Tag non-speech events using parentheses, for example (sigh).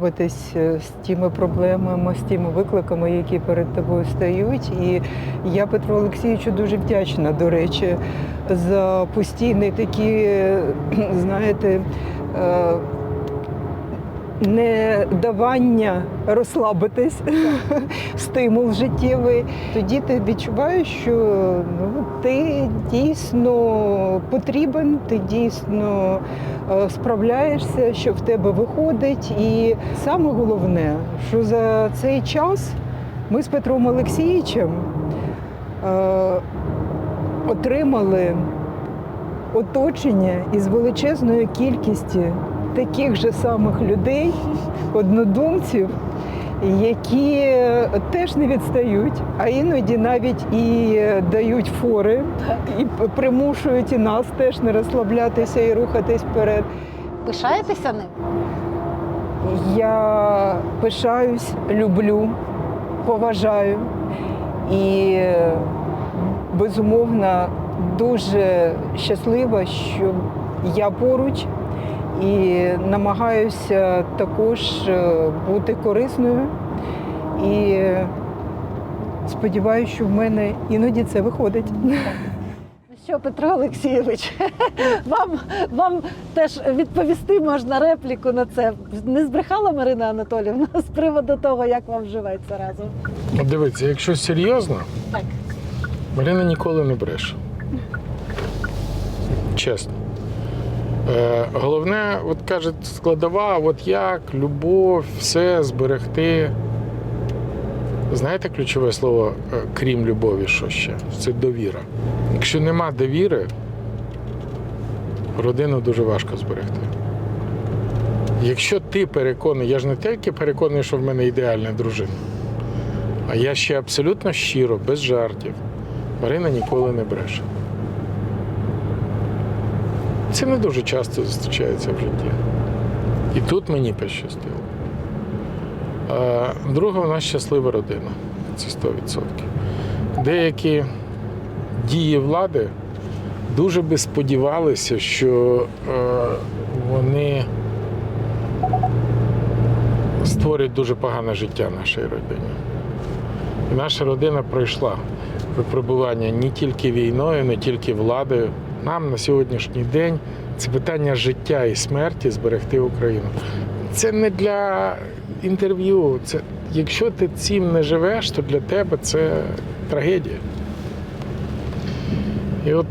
Боротись е, з тими проблемами, з тими викликами, які перед тобою стають. І я Петру Олексійовичу дуже вдячна, до речі, за постійні такі, е, (clears throat) знаєте, е, не давання розслабитись, (laughs) стимул життєвий. Тоді ти відчуваєш, що ну, ти дійсно потрібен, ти дійсно е, справляєшся, що в тебе виходить. І саме головне, що за цей час ми з Петром Олексійовичем е, отримали оточення із величезною кількістю таких же самих людей, однодумців, які теж не відстають, а іноді навіть і дають фори, і примушують і нас теж не розслаблятися і рухатись вперед. Пишаєтеся ним? Я пишаюсь, люблю, поважаю і безумовно дуже щаслива, що я поруч і намагаюся також е, бути корисною. І сподіваюся, що в мене іноді це виходить. Ну Що, Петро Олексійович, (laughs) вам, вам теж відповісти можна репліку на це. Не збрехала Марина Анатолівна з приводу того, як вам живеться разом? Дивіться, якщо серйозно, Так. Марина ніколи не бреше. Чесно. Е, головне, от каже, складова, от як, любов, все зберегти. Знаєте ключове слово, е, крім любові, що ще? Це довіра. Якщо нема довіри, родину дуже важко зберегти. Якщо ти переконаний, я ж не тільки переконаний, що в мене ідеальна дружина, а я ще абсолютно щиро, без жартів. Марина ніколи не бреше. Це не дуже часто зустрічається в житті. І тут мені пощастило. Друга у нас щаслива родина. Це 100%. Деякі дії влади дуже би сподівалися, що е, вони створюють дуже погане життя нашій родині. І наша родина пройшла випробування не тільки війною, не тільки владою нам на сьогоднішній день це питання життя і смерті зберегти Україну. Це не для інтерв'ю. Це Якщо ти цим не живеш, то для тебе це трагедія. І от